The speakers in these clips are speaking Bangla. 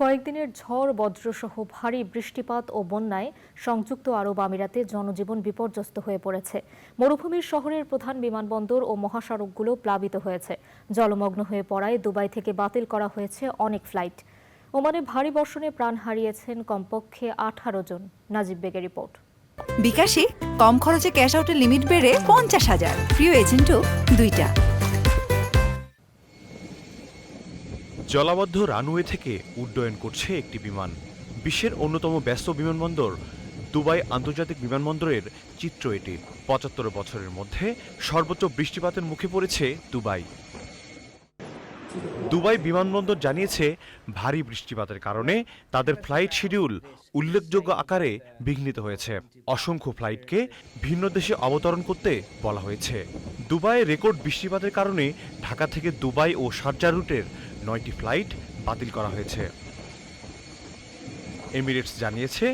কয়েকদিনের ঝড়, বজ্রসহ ভারী বৃষ্টিপাত ও বন্যায় সংযুক্ত আরব আমিরাতে জনজীবন বিপর্যস্ত হয়ে পড়েছে। মরুভূমির শহরের প্রধান বিমানবন্দর ও মহাসড়কগুলো প্লাবিত হয়েছে। জলমগ্ন হয়ে পড়ায় দুবাই থেকে বাতিল করা হয়েছে অনেক ফ্লাইট। ওমানে ভারী বর্ষণে প্রাণ হারিয়েছেন কমপক্ষে আঠারো জন। নাজিব বেগের রিপোর্ট। বিকাশে কম খরচে ক্যাশ আউটের লিমিট বেড়ে পঞ্চাশ হাজার। প্রিয় এজেন্টও দুইটা। জলাবদ্ধ রানওয়ে থেকে উড্ডয়ন করছে একটি বিমান। বিশ্বের অন্যতম ব্যস্ত বিমানবন্দর দুবাই আন্তর্জাতিক বিমানবন্দরের চিত্র এটি। পঁচাত্তর বছরের মধ্যে সর্বোচ্চ বৃষ্টিপাতের মুখে পড়েছে দুবাই। দুবাই বিমানবন্দর জানিয়েছে, ভারী বৃষ্টিপাতের কারণে তাদের ফ্লাইট শিডিউল উল্লেখযোগ্য আকারে বিঘ্নিত হয়েছে। অসংখ্য ফ্লাইটকে ভিন্ন দেশে অবতরণ করতে বলা হয়েছে। দুবাইয়ে রেকর্ড বৃষ্টিপাতের কারণে ঢাকা থেকে দুবাই ও শারজা রুটের নয়টি ফ্লাইট বাতিল করা হয়েছে। এমিরেটস জানিয়েছে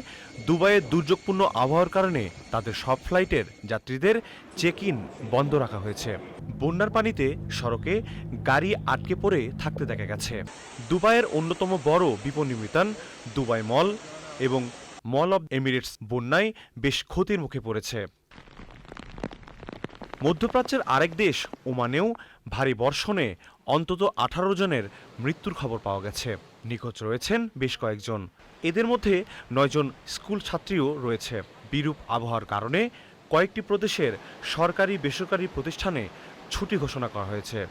দুবাইয়ের দুর্যোগপূর্ণ আবহাওয়ার কারণে তাদের সব ফ্লাইটের যাত্রীদের চেক ইন বন্ধ রাখা হয়েছে। বন্যার পানিতে সড়কে গাড়ি আটকে পড়ে থাকতে দেখা গেছে। দুবাইয়ের অন্যতম বড় বিপণী বিতান দুবাই মল এবং মল অব এমিরেটস বন্যায় বেশ ক্ষতির মুখে পড়েছে। মধ্যপ্রাচ্যের আরেক দেশ, ওমানেও ভারী বর্ষণে অন্তত আঠারো জনের মৃত্যুর খবর পাওয়া গেছে। নিখোঁজ রয়েছেন বেশ কয়েকজন। এদের মধ্যে নয়জন স্কুল ছাত্রীও রয়েছে। বিরূপ আবহাওয়ার কারণে কয়েকটি প্রদেশের সরকারি বেসরকারি প্রতিষ্ঠানে ছুটি ঘোষণা করা হয়েছে।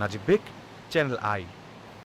নাজিব বেক চ্যানেল আই।